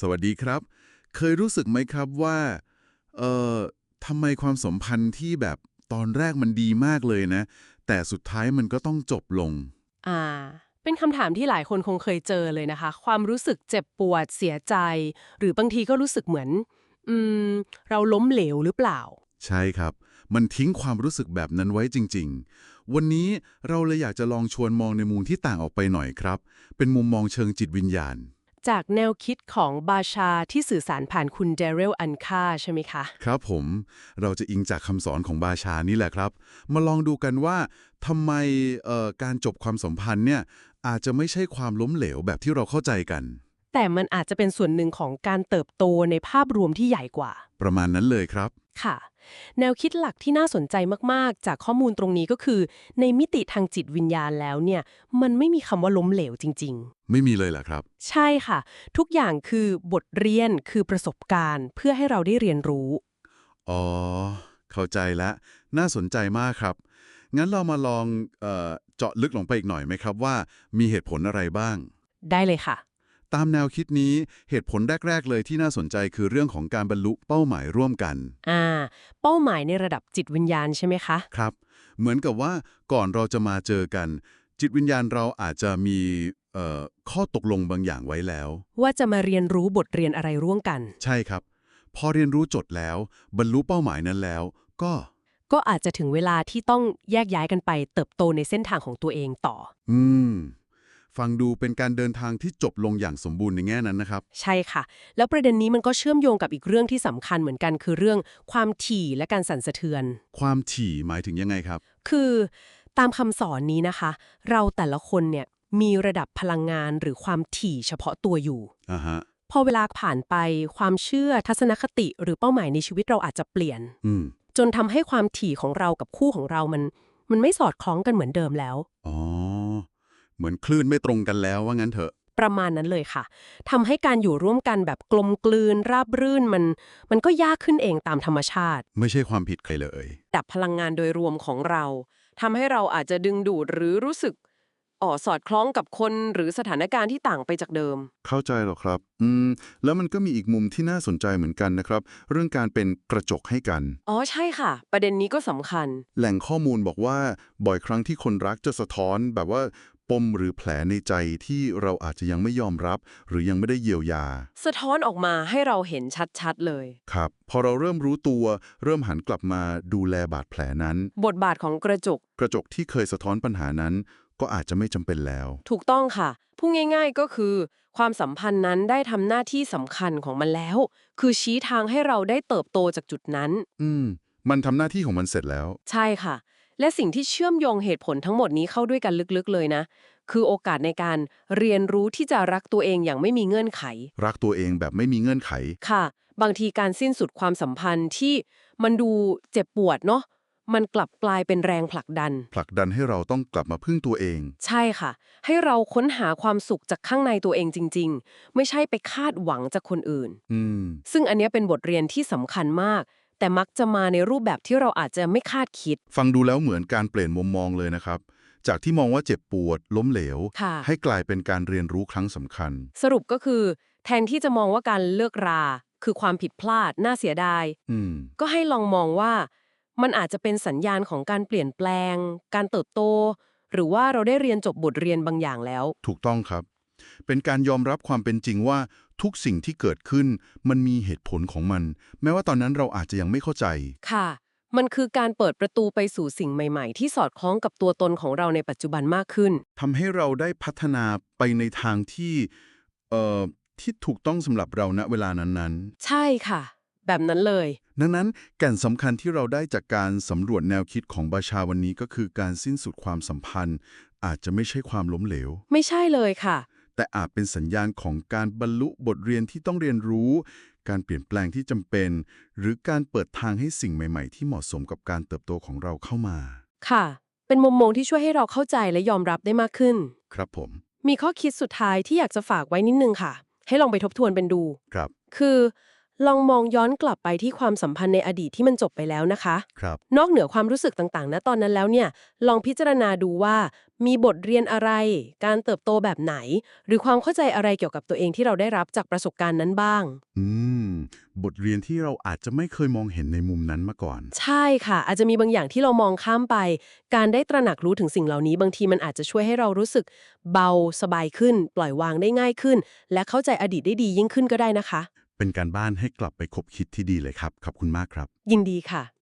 สวัสดีครับ เคยรู้สึกไหมครับว่า เอ่อทำไมความสัมพันธ์ที่แบบตอนแรกมันดีมากเลยนะ แต่สุดท้ายมันก็ต้องจบลง อ่า เป็นคำถามที่หลายคนคงเคยเจอเลยนะคะ ความรู้สึกเจ็บปวดเสียใจ หรือบางทีก็รู้สึกเหมือน อืม เราล้มเหลวหรือเปล่า ใช่ครับ มันทิ้งความรู้สึกแบบนั้นไว้จริง ๆ วันนี้เราเลยอยากจะลองชวนมองในมุมที่ต่างออกไปหน่อยครับ เป็นมุมมองเชิงจิตวิญญาณ จากแนวคิดของบาชาที่สื่อสารผ่านคุณเดเรลอันคาใช่ไหมคะ ครับผมเราจะอิงจากคำสอนของบาชานี่แหละครับ มาลองดูกันว่าทำไมเอ่อการจบความสัมพันธ์เนี่ยอาจจะไม่ใช่ความล้มเหลวแบบที่เราเข้าใจกัน แต่มันอาจจะเป็นส่วนหนึ่งของการเติบโตในภาพรวมที่ใหญ่กว่า ประมาณนั้นเลยครับ ค่ะ แนวคิดหลักที่น่าสนใจมากๆ จากข้อมูลตรงนี้ก็คือ ในมิติทางจิตวิญญาณแล้วเนี่ย มันไม่มีคำว่าล้มเหลวจริงไม่มีเลยเหรอครับๆใช่ค่ะ ทุกอย่างคือบทเรียนคือประสบการณ์ เพื่อให้เราได้เรียนรู้ อ๋อ เข้าใจแล้วน่าสนใจมากครับ งั้นเรามาลองเออเจาะลึกลงไปอีกหน่อยไหมครับว่า มีเหตุผลอะไรบ้าง ได้เลยค่ะ ตามแนวคิดนี้เหตุผลแรก ๆ เลยที่น่าสนใจคือเรื่องของการบรรลุเป้าหมายร่วมกันอ่าเป้าหมายในระดับจิตวิญญาณใช่ไหมคะ ครับ เหมือนกับว่าก่อนเราจะมาเจอกัน จิตวิญญาณเราอาจจะมีเอ่อข้อตกลงบางอย่างไว้แล้ว ว่าจะมาเรียนรู้บทเรียนอะไรร่วมกัน ใช่ครับ พอเรียนรู้จดแล้ว บรรลุเป้าหมายนั้นแล้ว ก็ ก็อาจจะถึงเวลาที่ต้องแยกย้ายกันไปเติบโตในเส้นทางของตัวเองต่อ อืม ฟังดูเป็นการเดินทางที่จบลงอย่างสมบูรณ์ในแง่นั้นนะครับ ใช่ค่ะ แล้วประเด็นนี้มันก็เชื่อมโยงกับอีกเรื่องที่สำคัญเหมือนกัน คือเรื่องความถี่และการสั่นสะเทือน ความถี่หมายถึงยังไงครับ คือตามคำสอนนี้นะคะ เราแต่ละคนเนี่ยมีระดับพลังงานหรือความถี่เฉพาะตัวอยู่อ่าฮะพอเวลาผ่านไปความเชื่อทัศนคติหรือเป้าหมายในชีวิตเราอาจจะเปลี่ยน อืมจนทำให้ความถี่ของเรากับคู่ของเรามัน มันไม่สอดคล้องกันเหมือนเดิมแล้ว อ๋อ เหมือนคลื่นไม่ตรงกันแล้วว่างั้นเถอะ ประมาณนั้นเลยค่ะทำให้การอยู่ร่วมกันแบบกลมกลืนราบรื่นมัน มันก็ยากขึ้นเองตามธรรมชาติ ไม่ใช่ความผิดใครเลย ดับพลังงานโดยรวมของเราทำให้เราอาจจะดึงดูดหรือรู้สึกอ๋อสอดคล้องกับคนหรือสถานการณ์ที่ต่างไปจากเดิม เข้าใจหรอครับ อืม แล้วมันก็มีอีกมุมที่น่าสนใจเหมือนกันนะครับ เรื่องการเป็นกระจกให้กัน อ๋อใช่ค่ะ ประเด็นนี้ก็สำคัญ แหล่งข้อมูลบอกว่า บ่อยครั้งที่คนรักจะสะท้อนแบบว่า ปมหรือแผลในใจที่เราอาจจะยังไม่ยอมรับ หรือยังไม่ได้เยียวยา สะท้อนออกมาให้เราเห็นชัดๆเลย ครับ พอเราเริ่มรู้ตัว เริ่มหันกลับมาดูแลบาดแผลนั้น บทบาทของกระจก กระจกที่เคยสะท้อนปัญหานั้น ก็อาจจะไม่จำเป็นแล้ว ถูกต้องค่ะพูดง่าย ๆก็คือ ความสัมพันธ์นั้นได้ทำหน้าที่สำคัญของมันแล้ว คือชี้ทางให้เราได้เติบโตจากจุดนั้น อืม มันทำหน้าที่ของมันเสร็จแล้ว ใช่ค่ะ และสิ่งที่เชื่อมโยงเหตุผลทั้งหมดนี้เข้าด้วยกันลึกๆเลยนะ คือโอกาสในการเรียนรู้ที่จะรักตัวเองอย่างไม่มีเงื่อนไข รักตัวเองแบบไม่มีเงื่อนไข ค่ะ บางทีการสิ้นสุดความสัมพันธ์ที่มันดูเจ็บปวดเนาะมันกลับกลายเป็นแรงผลักดัน ผลักดันให้เราต้องกลับมาพึ่งตัวเอง ใช่ค่ะ ให้เราค้นหาความสุขจากข้างในตัวเองจริง ๆ ไม่ใช่ไปคาดหวังจากคนอื่น อืม ซึ่งอันเนี้ยเป็นบทเรียนที่สำคัญมาก แต่มักจะมาในรูปแบบที่เราอาจจะไม่คาดคิด ฟังดูแล้วเหมือนการเปลี่ยนมุมมองเลยนะครับ จากที่มองว่าเจ็บปวด ล้มเหลว ค่ะ ให้กลายเป็นการเรียนรู้ครั้งสำคัญ สรุปก็คือ แทนที่จะมองว่าการเลิกรา คือความผิดพลาด น่าเสียดาย อืม ก็ให้ลองมองว่า มันอาจจะเป็นสัญญาณของการเปลี่ยนแปลง การเติบโต หรือว่าเราได้เรียนจบบทเรียนบางอย่างแล้ว ถูกต้องครับ เป็นการยอมรับความเป็นจริงว่า ทุกสิ่งที่เกิดขึ้นมันมีเหตุผลของมัน แม้ว่าตอนนั้นเราอาจจะยังไม่เข้าใจ ค่ะ มันคือการเปิดประตูไปสู่สิ่งใหม่ ๆ ที่สอดคล้องกับตัวตนของเราในปัจจุบันมากขึ้น ทำให้เราได้พัฒนาไปในทางที่เอ่อที่ถูกต้องสำหรับเราณเวลานั้นใช่ค่ะ แบบนั้นเลย ๆ ดังนั้นแก่นสำคัญที่เราได้จากการสำรวจแนวคิดของบาชาวันนี้ก็คือการสิ้นสุดความสัมพันธ์ อาจจะไม่ใช่ความล้มเหลว ไม่ใช่เลยค่ะ แต่อาจเป็นสัญญาณของการบรรลุบทเรียนที่ต้องเรียนรู้ การเปลี่ยนแปลงที่จำเป็น หรือการเปิดทางให้สิ่งใหม่ ๆ ที่เหมาะสมกับการเติบโตของเราเข้ามา ค่ะ เป็นมุมมองที่ช่วยให้เราเข้าใจและยอมรับได้มากขึ้น ครับผม มีข้อคิดสุดท้ายที่อยากจะฝากไว้นิดนึงค่ะ ให้ลองไปทบทวนเป็นดู ครับ คือ ลองมองย้อนกลับไปที่ความสัมพันธ์ในอดีตที่มันจบไปแล้วนะคะ ครับ นอกเหนือความรู้สึกต่างๆ ณ ตอนนั้นแล้วเนี่ย ลองพิจารณาดูว่ามีบทเรียนอะไร การเติบโตแบบไหน หรือความเข้าใจอะไรเกี่ยวกับตัวเองที่เราได้รับจากประสบการณ์นั้นบ้าง อืม บทเรียนที่เราอาจจะไม่เคยมองเห็นในมุมนั้นมาก่อน ใช่ค่ะ อาจจะมีบางอย่างที่เรามองข้ามไป การได้ตระหนักรู้ถึงสิ่งเหล่านี้บางทีมันอาจจะช่วยให้เรารู้สึก เบาสบายขึ้น ปล่อยวางได้ง่ายขึ้น และเข้าใจอดีตได้ดียิ่งขึ้นก็ได้นะคะ เป็นการบ้านให้กลับไปคบคิดที่ดีเลยครับ ขอบคุณมากครับ ยินดีค่ะ